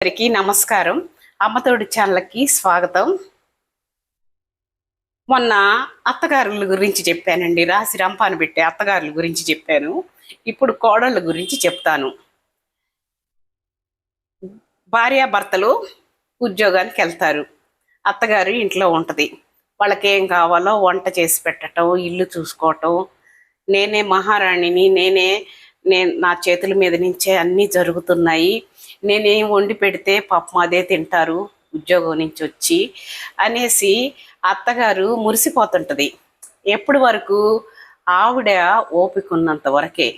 అందరికీ నమస్కారం. అమ్మతోడి ఛానల్కి స్వాగతం. మొన్న అత్తగారుల గురించి చెప్పానండి. రాసి రంపాను పెట్టే అత్తగారుల గురించి చెప్పాను. ఇప్పుడు కోడళ్ళ గురించి చెప్తాను. భార్యాభర్తలు ఉద్యోగానికి వెళ్తారు. అత్తగారు ఇంట్లో ఉంటుంది. వాళ్ళకి ఏం కావాలో వంట చేసి పెట్టడం ఇల్లు చూసుకోవటం. నేనే మహారాణిని నేనే నేను నా చేతుల మీద నుంచే అన్నీ జరుగుతున్నాయి. నేనేం వండి పెడితే పాపం అదే తింటారు ఉద్యోగం నుంచి వచ్చి అనేసి అత్తగారు మురిసిపోతుంటుంది. ఎప్పటి వరకు? ఆవిడ ఓపిక ఉన్నంత వరకే.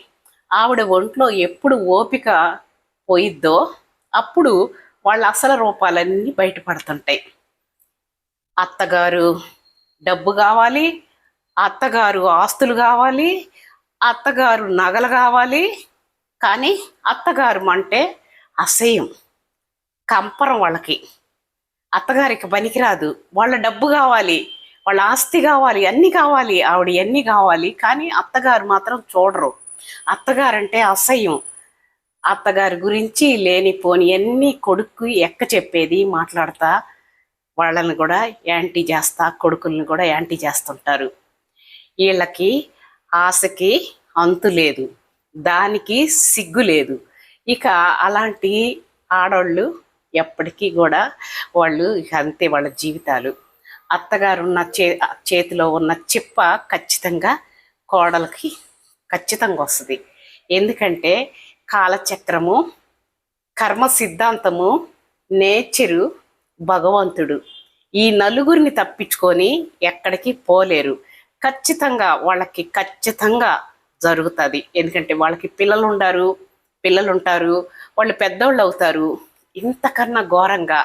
ఆవిడ ఒంట్లో ఎప్పుడు ఓపిక పోయిద్దో అప్పుడు వాళ్ళ అసలు రూపాలన్నీ బయటపడుతుంటాయి. అత్తగారు డబ్బు కావాలి అత్తగారు ఆస్తులు కావాలి అత్తగారు నగలు కావాలి కానీ అత్తగారు అంటే అసహ్యం. కంపరం వాళ్ళకి. అత్తగారికి పనికిరాదు. వాళ్ళ డబ్బు కావాలి. వాళ్ళ ఆస్తి కావాలి. అన్నీ కావాలి. ఆవిడ అన్నీ కావాలి. కానీ అత్తగారు మాత్రం చూడరు. అత్తగారంటే అసహ్యం. అత్తగారి గురించి లేనిపోని అన్ని కొడుకు ఎక్క చెప్పేది మాట్లాడతా వాళ్ళని కూడా యాంటీ చేస్తా కొడుకుల్ని కూడా యాంటీ చేస్తుంటారు. వీళ్ళకి ఆశకి అంతు లేదు. దానికి సిగ్గు లేదు. ఇక అలాంటి ఆడవాళ్ళు ఎప్పటికీ కూడా వాళ్ళు ఇక అంతే వాళ్ళ జీవితాలు. అత్తగారు ఉన్న చే చేతిలో ఉన్న చిప్ప ఖచ్చితంగా కోడలకి ఖచ్చితంగా వస్తుంది. ఎందుకంటే కాలచక్రము కర్మ సిద్ధాంతము నేచరు భగవంతుడు. ఈ నలుగురిని తప్పించుకొని ఎక్కడికి పోలేరు. ఖచ్చితంగా వాళ్ళకి ఖచ్చితంగా జరుగుతుంది. ఎందుకంటే వాళ్ళకి పిల్లలు ఉండారు పిల్లలు ఉంటారు వాళ్ళు పెద్దవాళ్ళు అవుతారు ఇంతకన్నా ఘోరంగా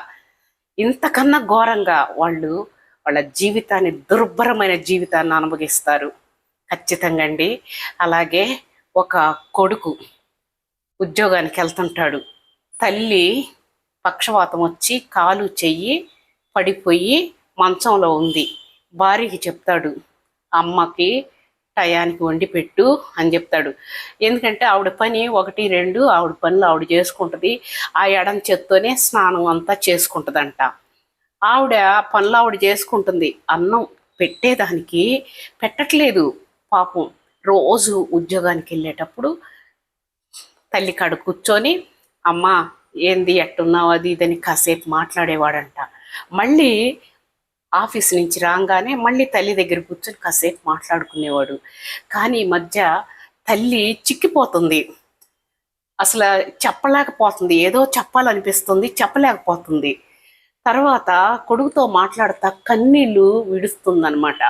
ఇంతకన్నా ఘోరంగా వాళ్ళు వాళ్ళ జీవితాన్ని దుర్భరమైన జీవితాన్ని అనుభవిస్తారు. ఖచ్చితంగా అండి. అలాగే ఒక కొడుకు ఉద్యోగానికి వెళ్తుంటాడు. తల్లి పక్షవాతం వచ్చి కాలు చెయ్యి పడిపోయి మంచంలో ఉంది. భార్యకి చెప్తాడు అమ్మకి టయానికి వండి పెట్టు అని చెప్తాడు. ఎందుకంటే ఆవిడ పని ఒకటి రెండు ఆవిడ పనులు ఆవిడ చేసుకుంటుంది. ఆ ఎడం చేత్తోనే స్నానం అంతా చేసుకుంటుందంట. ఆవిడ పనులు ఆవిడ చేసుకుంటుంది. అన్నం పెట్టేదానికి పెట్టట్లేదు పాపం. రోజు ఉద్యోగానికి వెళ్ళేటప్పుడు తల్లి కాడ కూర్చొని అమ్మ ఏంది ఎట్టున్నావు? అది ఇదని కాసేపు మాట్లాడేవాడంట. మళ్ళీ ఆఫీస్ నుంచి రాగానే మళ్ళీ తల్లి దగ్గర కూర్చొని కాసేపు మాట్లాడుకునేవాడు. కానీ ఈ మధ్య తల్లి చిక్కిపోతుంది. అసలు చెప్పలేకపోతుంది. ఏదో చెప్పాలనిపిస్తుంది చెప్పలేకపోతుంది. తర్వాత కొడుకుతో మాట్లాడుతా కన్నీళ్ళు విడుస్తుందనమాట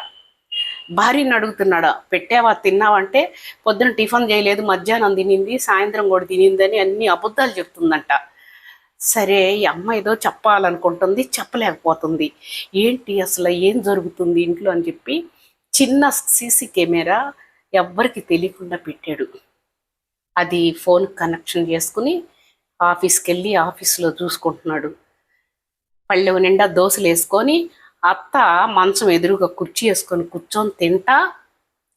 భార్యను అడుగుతున్నాడు పెట్టావా? తిన్నావంటే పొద్దున టిఫిన్ చేయలేదు మధ్యాహ్నం తినింది సాయంత్రం కూడా తినిందని అన్ని అబద్ధాలు చెప్తుందంట. సరే ఈ అమ్మ ఏదో చెప్పాలనుకుంటుంది చెప్పలేకపోతుంది. ఏంటి అసలు ఏం జరుగుతుంది ఇంట్లో అని చెప్పి చిన్న సీసీ కెమెరా ఎవ్వరికి తెలియకుండా పెట్టాడు. అది ఫోన్ కనెక్షన్ చేసుకుని ఆఫీస్కి వెళ్ళి ఆఫీస్లో చూసుకుంటున్నాడు. పళ్ళెవు నిండా దోశలు వేసుకొని అత్త మంచం ఎదురుగా కుర్చీ వేసుకొని కూర్చొని తింటా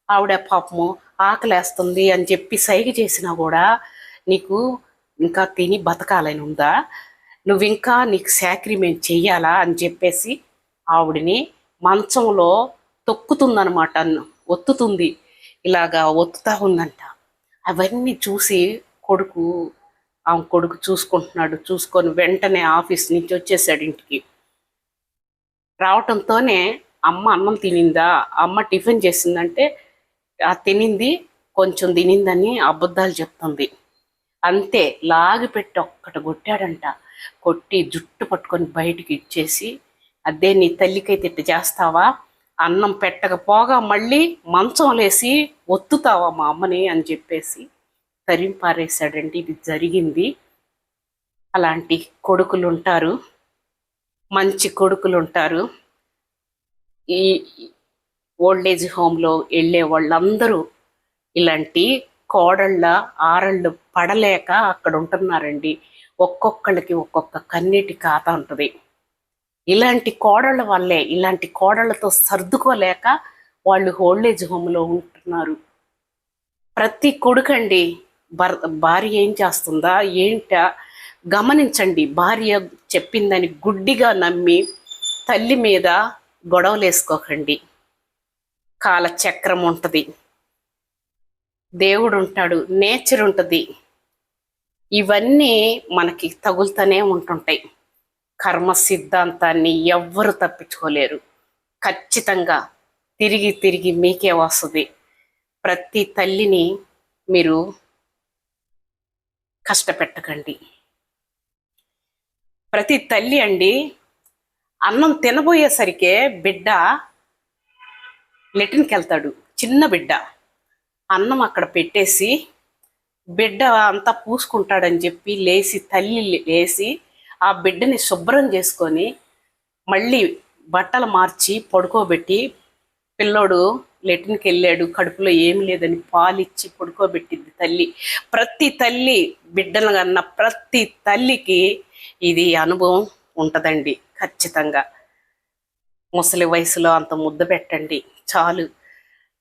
ఆవిడ పాపము ఆకలేస్తుంది అని చెప్పి సైగ చేసినా కూడా నీకు ఇంకా తిని బతకాలని ఉందా నువ్వు ఇంకా నీకు సాక్రిమెంట్ చెయ్యాలా అని చెప్పేసి ఆవిడని మంచంలో తొక్కుతుందనమాట ఒత్తుతుంది. ఇలాగా ఒత్తుతా ఉందంట. అవన్నీ చూసి కొడుకు ఆమె కొడుకు చూసుకుంటున్నాడు. చూసుకొని వెంటనే ఆఫీస్ నుంచి వచ్చేసాడు ఇంటికి. రావటంతోనే అమ్మ అన్నం తినిందా? అమ్మ టిఫిన్ చేసిందంటే ఆ తినింది కొంచెం తినిందని అబద్ధాలు చెప్తుంది. అంతే లాగి పెట్టి ఒక్కటి కొట్టాడంట. కొట్టి జుట్టు పట్టుకొని బయటికి ఇచ్చేసి అదే నీ తల్లికైతే ఇట్ట చేస్తావా? అన్నం పెట్టకపోగా మళ్ళీ మంచం లేసి ఒత్తుతావా మా అమ్మని అని చెప్పేసి తరింపారేశాడండి. ఇది జరిగింది. అలాంటి కొడుకులు ఉంటారు మంచి కొడుకులు ఉంటారు ఈ ఓల్డేజ్ హోమ్లో వెళ్ళే వాళ్ళందరూ ఇలాంటి కోడళ్ళ ఆరళ్ళు పడలేక అక్కడ ఉంటున్నారండి ఒక్కొక్కళ్ళకి ఒక్కొక్క కన్నీటి ఖాతా ఉంటుంది. ఇలాంటి కోడళ్ళ వల్లే ఇలాంటి కోడళ్ళతో సర్దుకోలేక వాళ్ళు ఓల్డేజ్ హోమ్లో ఉంటున్నారు. ప్రతి కొడుకండి భర్ భార్య ఏం చేస్తుందా? ఏంట? గమనించండి. భార్య చెప్పిందని గుడ్డిగా నమ్మి తల్లి మీద గొడవలు వేసుకోకండి కాలచక్రం ఉంటుంది. దేవుడు ఉంటాడు నేచర్ ఉంటుంది ఇవన్నీ మనకి తగులుతూనే ఉంటుంటాయి. కర్మ సిద్ధాంతాన్ని ఎవ్వరు తప్పించుకోలేరు. ఖచ్చితంగా తిరిగి తిరిగి మీకే వస్తుంది. ప్రతి తల్లిని మీరు కష్టపెట్టకండి. ప్రతి తల్లి అండి అన్నం తినబోయేసరికే బిడ్డ లెటిన్కి వెళ్తాడు చిన్న బిడ్డ. అన్నం అక్కడ పెట్టేసి బిడ్డ అంతా పూసుకుంటాడని చెప్పి లేచి తల్లి లేచి ఆ బిడ్డని శుభ్రం చేసుకొని మళ్ళీ బట్టలు మార్చి పడుకోబెట్టి పిల్లోడు లెటిన్కి వెళ్ళాడు కడుపులో ఏమి లేదని పాలిచ్చి పడుకోబెట్టింది తల్లి. ప్రతి తల్లి బిడ్డలు కన్న ప్రతి తల్లికి ఇది అనుభవం ఉంటుందండి ఖచ్చితంగా. ముసలి వయసులో అంత ముద్ద పెట్టండి చాలు.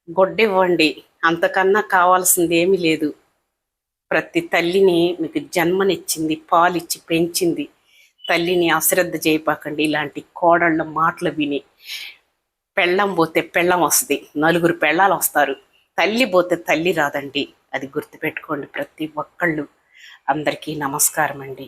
గొడ్డివ్వండి. అంతకన్నా కావాల్సింది ఏమీ లేదు. ప్రతి తల్లిని మీకు జన్మనిచ్చింది పాలిచ్చి పెంచింది. తల్లిని అశ్రద్ధ చేయపాకండి. ఇలాంటి కోడళ్ళ మాటలు విని పెళ్ళం పోతే పెళ్ళం వస్తుంది. నలుగురు పెళ్ళాలు వస్తారు. తల్లి పోతే తల్లి రాదండి. అది గుర్తుపెట్టుకోండి. ప్రతి ఒక్కళ్ళు అందరికీ నమస్కారం అండి